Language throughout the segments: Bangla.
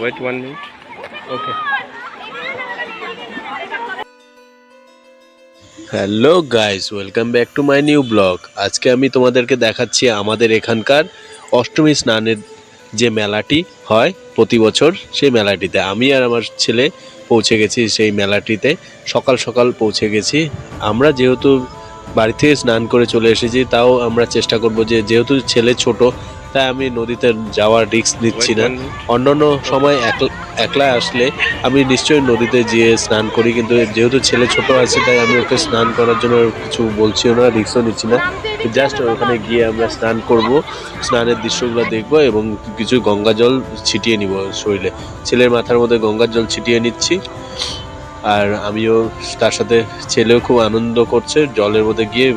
Wait one minute. Okay. Hello guys welcome back to my new blog আজকে আমি তোমাদেরকে দেখাচ্ছি আমাদের এখানকার অষ্টমী স্নানের যে মেলাটি হয় প্রতি বছর সেই মেলাটিতে। আমি আর আমার ছেলে পৌঁছে গেছি সেই মেলাটিতে। সকাল সকাল পৌঁছে গেছি। আমরা যেহেতু বাড়ি থেকে স্নান করে চলে এসেছি তাও আমরা চেষ্টা করব যে যেহেতু ছেলে ছোট তাই আমি নদীতে যাওয়ার রিস্ক নিচ্ছি না। অন্যান্য সময় একলা আসলে আমি নিশ্চয়ই নদীতে গিয়ে স্নান করি, কিন্তু যেহেতু ছেলে ছোট আছে, তাই আমি ওকে স্নান করার জন্য কিছু বলছিও না রিস্কও নিচ্ছি না। জাস্ট ওখানে গিয়ে আমরা স্নান করব, স্নানের দৃশ্যগুলো দেখব এবং কিছু গঙ্গা জল ছিটিয়ে নিব শরীরে। ছেলের মাথার মধ্যে গঙ্গার জল ছিটিয়ে নিচ্ছি। আর আমিও তার সাথে ছেলেও খুব আনন্দ করছে, জলের মধ্যে গিয়ে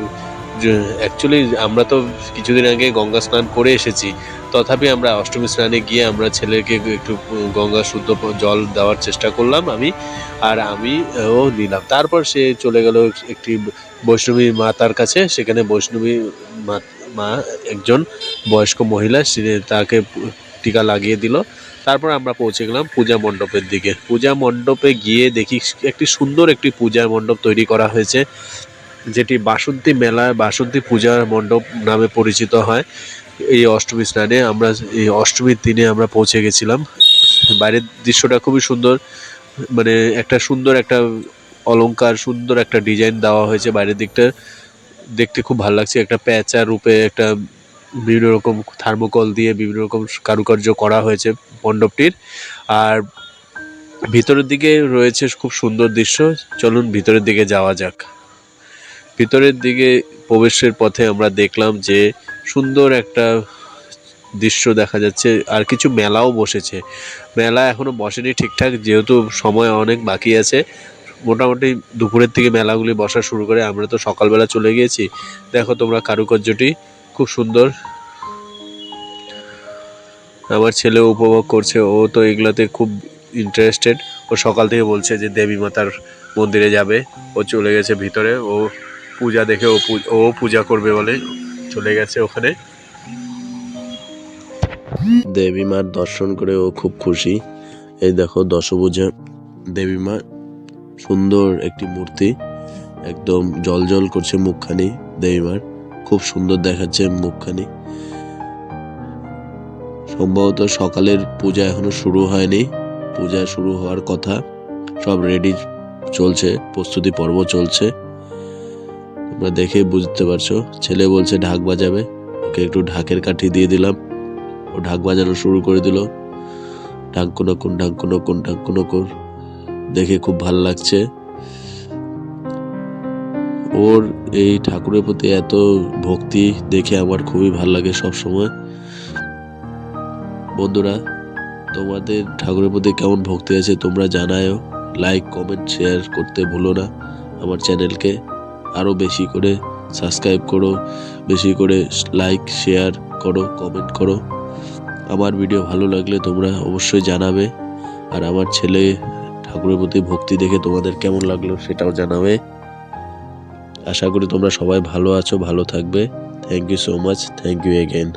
অ্যাকচুয়ালি আমরা তো কিছুদিন আগে গঙ্গা স্নান করে এসেছি। তথাপি আমরা অষ্টমী স্নানে গিয়ে আমরা ছেলেকে একটু গঙ্গা শুদ্ধ জল দেওয়ার চেষ্টা করলাম আমি, আর আমি, ও নিলাম। তারপর সে চলে গেল একটি বৈষ্ণবী মাতার কাছে। সেখানে বৈষ্ণবী মা- একজন বয়স্ক মহিলা, সে তাকে টিকা লাগিয়ে দিল। তারপর আমরা পৌঁছে গেলাম পূজা মণ্ডপের দিকে। পূজা মণ্ডপে গিয়ে দেখি একটি সুন্দর একটি পূজা মণ্ডপ তৈরি করা হয়েছে। যেটি বাসন্তী মেলা, বাসন্তী পূজার মণ্ডপ নামে পরিচিত হয়। এই অষ্টমী স্নানে আমরা, এই অষ্টমীর দিনে আমরা পৌঁছে গেছিলাম। বাইরের দৃশ্যটা খুবই সুন্দর। মানে একটা সুন্দর একটা অলংকার, সুন্দর একটা ডিজাইন দেওয়া হয়েছে বাইরের দিকটা। দেখতে খুব ভালো লাগছে। একটা প্যাঁচা রূপে একটা বিভিন্ন রকম থার্মোকল দিয়ে বিভিন্ন রকম কারুকার্য করা হয়েছে মণ্ডপটির। আর ভিতরের দিকে রয়েছে খুব সুন্দর দৃশ্য। চলুন ভিতরের দিকে যাওয়া যাক। ভিতরের দিকে প্রবেশের পথে আমরা দেখলাম যে সুন্দর একটা দৃশ্য দেখা যাচ্ছে, আর কিছু মেলাও বসেছে। মেলা এখনও বসেনি ঠিকঠাক, যেহেতু সময় অনেক বাকি আছে। মোটামুটি দুপুরের থেকে মেলাগুলি বসা শুরু করে, আমরা তো সকালবেলা চলে গিয়েছি। দেখো তোমরা কারুকার্যটি, খুব সুন্দর। আমার ছেলে উপভোগ করছে, ও তো এগুলাতে খুব ইন্টারেস্টেড ও সকাল থেকে বলছে যে দেবী মাতার মন্দিরে যাবে। ও চলে গেছে ভিতরে, ও পূজা দেখে ও ও পূজা করবে বলে চলে গেছে ওখানে। দেবী মার দর্শন করে ও খুব খুশি। এই দেখো দশভুজা। দেবী মা, সুন্দর একটি মূর্তি। একদম জল জল করছে মুখখানি দেবী মার। খুব সুন্দর দেখাচ্ছে মুখখানি। সম্ভবত সকালের পূজা এখনও শুরু হয়নি। পূজা শুরু হওয়ার কথা। সব রেডি চলছে। প্রস্তুতি পর্ব চলছে। তোমরা দেখেই বুঝতে পারছ। ছেলে বলছে ঢাক বাজাবে। ওকে একটু ঢাকের কাঠি দিয়ে দিলাম। ও ঢাক বাজানো শুরু করে দিল। ঢাক কোনো কোন ঢাক কোনো কোন ঢাক কোনো কোন। দেখে খুব ভালো লাগছে। ওর এই ঠাকুরের প্রতি এত ভক্তি দেখে আমার খুবই ভালো লাগে সব সময়। বন্ধুরা, তোমাদের ঠাকুরের প্রতি কেমন ভক্তি আছে তোমরা জানায়ও। লাইক কমেন্ট শেয়ার করতে ভুলো না আমার চ্যানেলকে আরও বেশি করে সাবস্ক্রাইব করো, বেশি করে লাইক শেয়ার করো কমেন্ট করো। আমার ভিডিও ভালো লাগলে তোমরা অবশ্যই জানাবে। আর আমার ছেলে ঠাকুরের প্রতি ভক্তি দেখে তোমাদের কেমন লাগল সেটাও জানাবে। আশা করি তোমরা সবাই ভালো আছো, ভালো থাকবে। Thank you so much thank you again